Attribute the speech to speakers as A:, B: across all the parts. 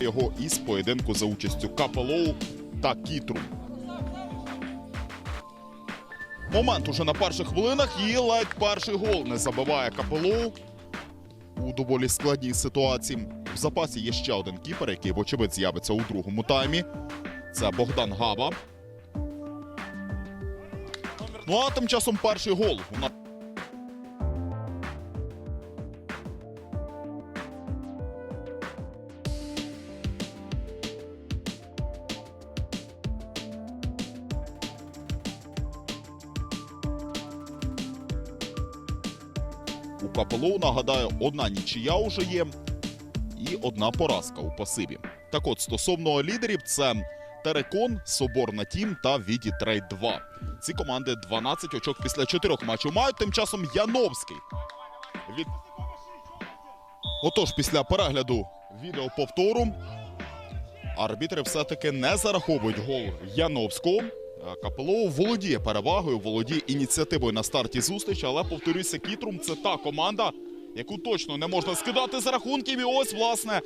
A: його із поєдинку за участю Капелоу та Кітру. Момент уже на перших хвилинах і ледь перший гол не забиває Капелоу у доволі складній ситуації. В запасі є ще один кіпер, який, вочевидь, з'явиться у другому таймі. Це Богдан Габа. Ну а тим часом перший гол. У Капелоу, нагадаю, одна нічия вже є і одна поразка у пасиві. Так от, стосовно лідерів, це Терекон, Соборна Тім та Віді Трейд 2. Ці команди 12 очок після чотирьох матчів мають. Тим часом Яновський. Від... Отож, після перегляду відеоповтору арбітри все-таки не зараховують гол Яновського. А володіє перевагою, володіє ініціативою на старті зустрічі, але повторюся, Кітрум це та команда, яку точно не можна скидати за рахунків. І ось, власне,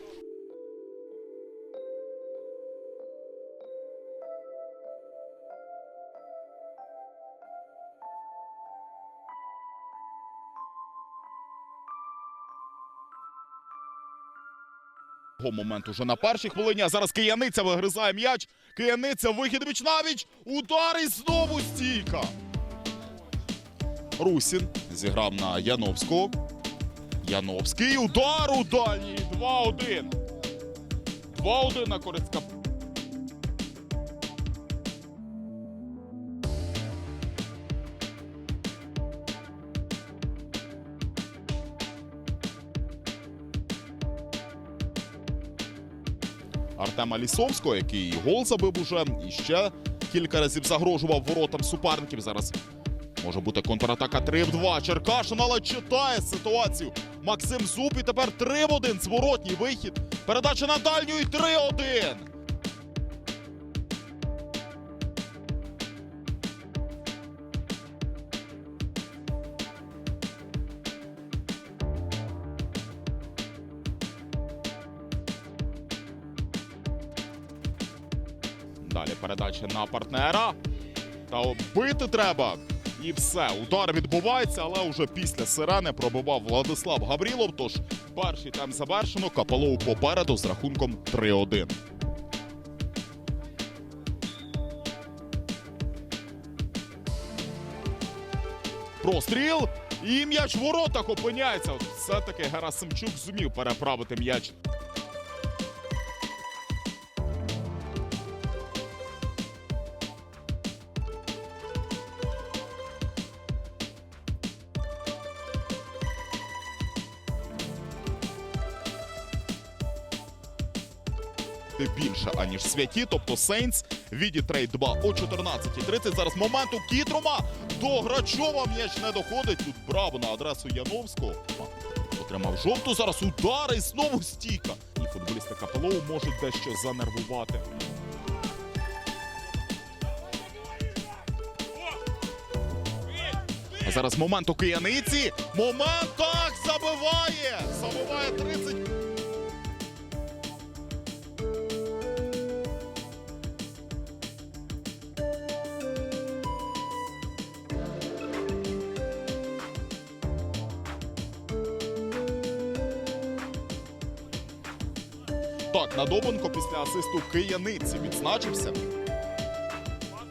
A: Го момент уже на першій хвилині. А зараз Кияниця вигризає м'яч. Кияниця вихід Вічнавіч. Удар і знову стійка. Русін зіграв на Яновського. Яновський удар у дальній. 2-1. 2-1 на користь Артема Лісовського, який гол забив уже, і ще кілька разів загрожував воротам суперників. Зараз може бути контратака 3 в 2. Черкашин, але читає ситуацію. Максим Зуб і тепер 3 в 1. Зворотній вихід. Передача на дальню і 3-1. Далі передача на партнера. Та бити треба. І все. Удар відбувається, але вже після сирени пробивав Владислав Гаврілов. Тож перший тайм завершено. Капалоу попереду з рахунком 3-1. Простріл. І м'яч в воротах опиняється. Все-таки Герасимчук зумів переправити м'яч більше, аніж святі, тобто Сейнс віді трейд 2 о 14.30. Зараз момент у Кітрума. До Грачова м'яч не доходить. Тут браво на адресу Яновського. Отримав жовту. Зараз удар і знову стійка. І футболісти Капелоу можуть дещо занервувати. А зараз момент у кияниці. Момент так! Забиває Так, Надобенко після асисту Кияниці відзначився.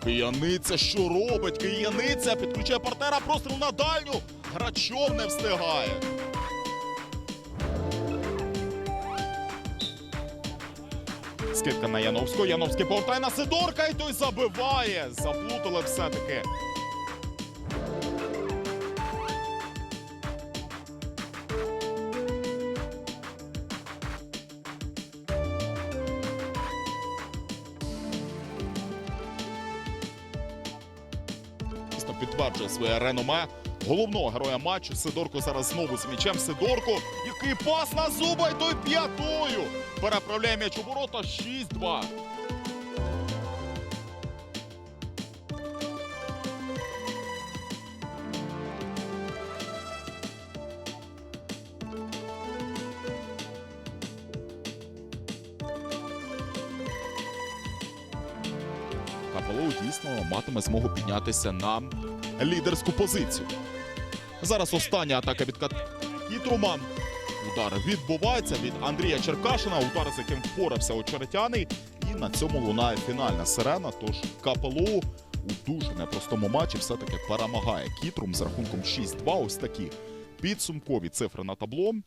A: Кияниця що робить? Кияниця підключає партнера, простріл на дальню. Грачов не встигає. Скидка на Яновського. Яновський повертає на Сидорка і той забиває. Заплутали все-таки. Підтверджує своє реноме головного героя матчу. Сидорко зараз знову з м'ячем. Сидорко, який пас на зуба, і той п'ятою. Переправляє м'яч у ворота 6-2. КПЛУ дійсно матиме змогу піднятися на лідерську позицію. Зараз остання атака від Кітруман. Удар відбувається від Андрія Черкашина. Удар, з яким впорався очеретяний. І на цьому лунає фінальна сирена. Тож КПЛУ у дуже непростому матчі все-таки перемагає Кітрум з рахунком 6-2. Ось такі підсумкові цифри на табло.